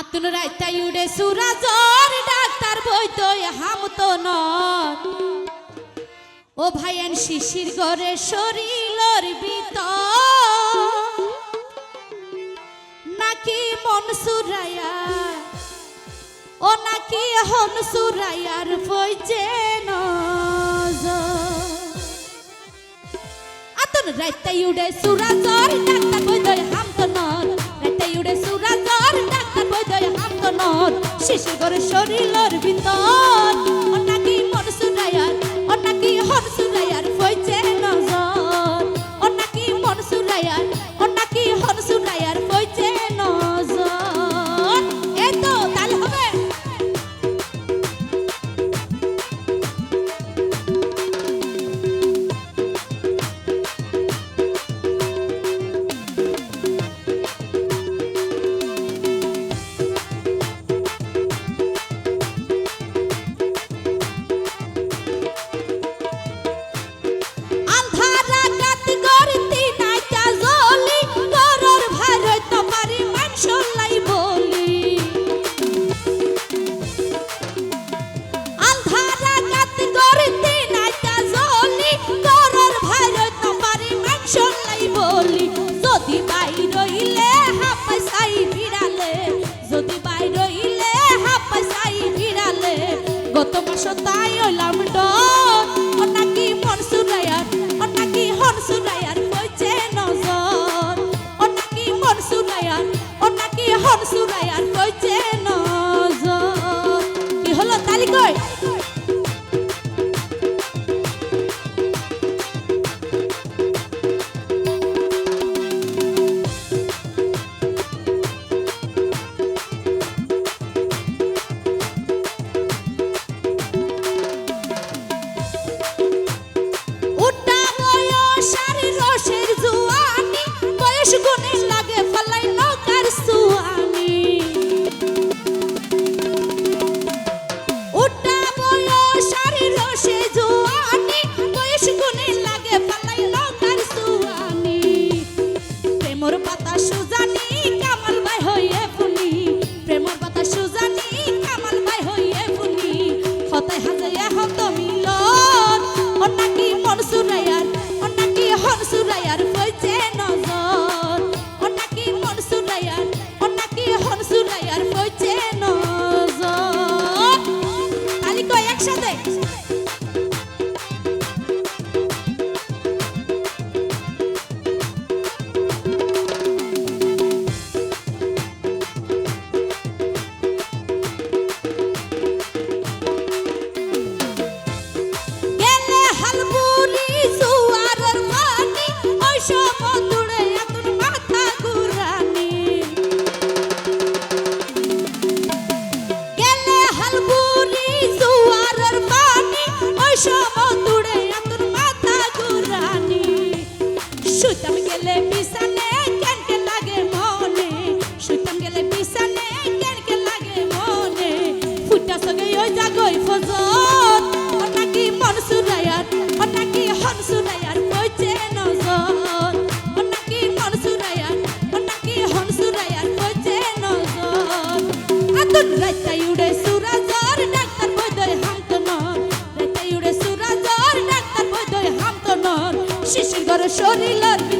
আতুন রাইতাই উড়ে সুরাজর doctor Baidya হামত not ও ভাইয়ান শিশির গড়ে শরীরর বিত নাকি মন সুরাইয়া, ও নাকি হন সুরাইয়ার বইজে আতুন রাইতাই উড়ে সুরাজর ডাক্তার বইতো হামত নট রাইতাই উড়ে সুরা মনত শিশু ঘর শরীরের ভিতর অনাকি মন সুরায়ার অনাকি হর সুরায়ার হয়েছে নজর। অনাকি মন সুরায়ার Oh shit! God.